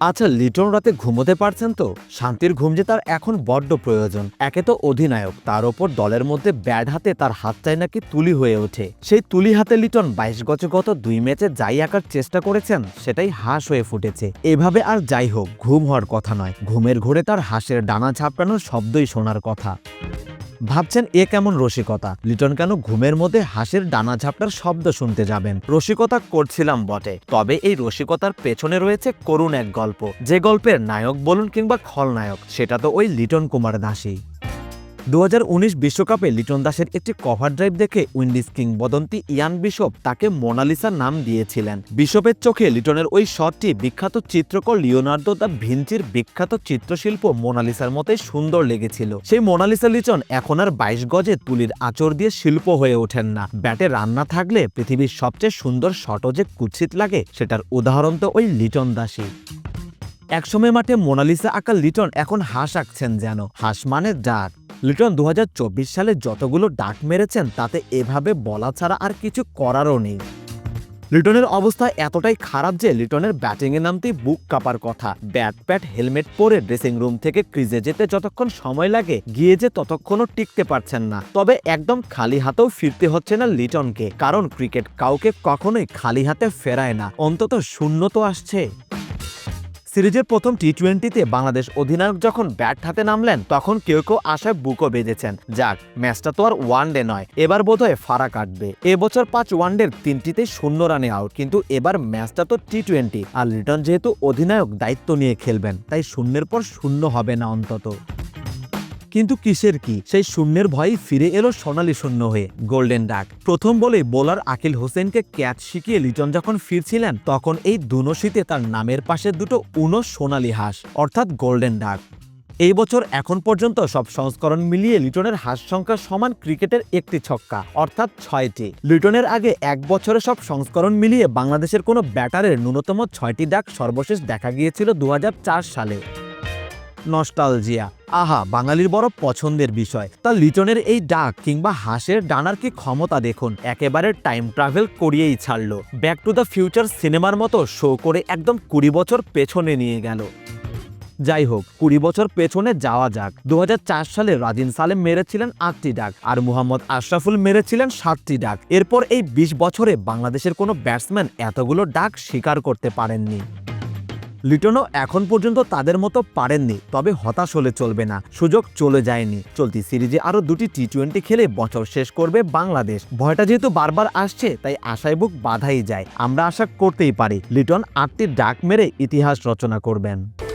আচ্ছা লিটন রাতে ঘুমোতে পারছেন তো? শান্তির ঘুম যে তার এখন বড্ড প্রয়োজন। একে তো অধিনায়ক, তার ওপর দলের মধ্যে ব্যাট হাতে তার হাতটাই নাকি তুলি হয়ে ওঠে। সেই তুলি হাতে লিটন বাইশ গজে গত দুই ম্যাচে যাই আঁকার চেষ্টা করেছেন, সেটাই হাঁস হয়ে ফুটেছে। এভাবে আর যাই হোক, ঘুম হওয়ার কথা নয়। ঘুমের ঘোরে তার হাঁসের ডানা ঝাপটানোর শব্দই শোনার কথা। ভাবছেন এ কেমন রসিকতা? লিটন কেন ঘুমের মধ্যে হাসির ডানা ঝাপটার শব্দ শুনতে যাবেন? রসিকতা করছিলাম বটে। তবে এই রসিকতার পেছনে রয়েছে করুণ এক গল্প। যে গল্পের নায়ক বলুন কিংবা খলনায়ক, সেটা তো ওই লিটন কুমার দাসী দু বিশ্বকাপে লিটন দাসের একটি কভার ড্রাইভ দেখে উইন্ডিজ কিংবদন্তি ইয়ান বিশপ তাকে মোনালিসা নাম দিয়েছিলেন। বিশপের চোখে লিটনের ওই শটটি বিখ্যাত চিত্রকর লিওনার্দো দ্য ভিঞ্চির বিখ্যাত চিত্রশিল্প মোনালিসার মতে সুন্দর লেগেছিল। সেই মোনালিসা লিটন এখন আর বাইশ গজে তুলির আচর দিয়ে শিল্প হয়ে ওঠেন না। ব্যাটে রান্না থাকলে পৃথিবীর সবচেয়ে সুন্দর শটও যে কুৎসিত লাগে, সেটার উদাহরণ তো ওই লিটন দাসী একসময় মাঠে মোনালিসা আঁকা লিটন এখন হাঁস আঁকছেন যেন। হাঁস মানে ডাক। লিটন দু হাজার চব্বিশ সালে যতগুলো ডাক মেরেছেন, তাতে এভাবে বলা ছাড়া আর কিছু করারও নেই। লিটনের অবস্থা এতটাই খারাপ যে লিটনের ব্যাটিংয়ে নামতেই বুক কাপার কথা। ব্যাট, প্যাট, হেলমেট পরে ড্রেসিং রুম থেকে ক্রিজে যেতে যতক্ষণ সময় লাগে, গিয়ে যে ততক্ষণও টিকতে পারছেন না। তবে একদম খালি হাতেও ফিরতে হচ্ছে না লিটনকে, কারণ ক্রিকেট কাউকে কখনোই খালি হাতে ফেরায় না। অন্তত শূন্য তো আসছে। সিরিজের প্রথম টি টোয়েন্টিতে বাংলাদেশ অধিনায়ক যখন ব্যাট হাতে নামলেন, তখন কেউ কেউ আশায় বুকও বেঁধেছেন। যাক, ম্যাচটা তো আর ওয়ান ডে নয়। এবার বোধহয় ফারা কাটবে। এবছর পাঁচ ওয়ানডের তিনটিতে শূন্য রানে আউট কিন্তু এবার ম্যাচটা তো টি টোয়েন্টি আর লিটন যেহেতু অধিনায়ক দায়িত্ব নিয়ে খেলবেন, তাই শূন্যের পর শূন্য হবে না অন্তত। কিন্তু কিসের কি? সেই শূন্যের ভয়ই ফিরে এলো সোনালি শূন্য হয়ে, গোল্ডেন ডাক। প্রথম বলে বোলার আকিল হোসেনকে ক্যাচ শিখিয়ে লিটন যখন ফিরছিলেন, তখন এই দুনশিতে তার নামের পাশে দুটো উনো সোনালি হাঁস, অর্থাৎ গোল্ডেন ডাক। এই বছর এখন পর্যন্ত সব সংস্করণ মিলিয়ে লিটনের হাঁস সংখ্যা সমান ক্রিকেটের একটি ছক্কা, অর্থাৎ ছয়টি। লিটনের আগে এক বছরে সব সংস্করণ মিলিয়ে বাংলাদেশের কোনো ব্যাটারের ন্যূনতম ছয়টি ডাক সর্বশেষ দেখা গিয়েছিল দু হাজার চার সালে। নস্টালজিয়া। আহা, বাঙালির বড় পছন্দের বিষয়। তা লিটনের এই ডাক কিংবা হাঁসের ডানার কি ক্ষমতা দেখুন। একেবারে টাইম ট্রাভেল করিয়েই ছাড়লো। ব্যাক টু দ্য ফিউচার সিনেমার মতো শো করে একদম কুড়ি বছর পেছনে নিয়ে গেল। যাই হোক, কুড়ি বছর পেছনে যাওয়া যাক। দু হাজার চার সালে রাজিন সালেম মেরেছিলেন আটটি ডাক আর মুহাম্মদ আশরাফুল মেরেছিলেন সাতটি ডাক। এরপর এই ২০ বছরে বাংলাদেশের কোনো ব্যাটসম্যান এতগুলো ডাক স্বীকার করতে পারেননি। লিটনও এখন পর্যন্ত তাদের মতো পারেননি, তবে হতাশ হলে চলবে না। সুযোগ চলে যায়নি। চলতি সিরিজে আরও দুটি টি টোয়েন্টি খেলে বছর শেষ করবে বাংলাদেশ। ভয়টা যেহেতু বারবার আসছে, তাই আশায় বুক বাধাই যায়। আমরা আশা করতেই পারি, লিটন আটটি ডাক মেরে ইতিহাস রচনা করবেন।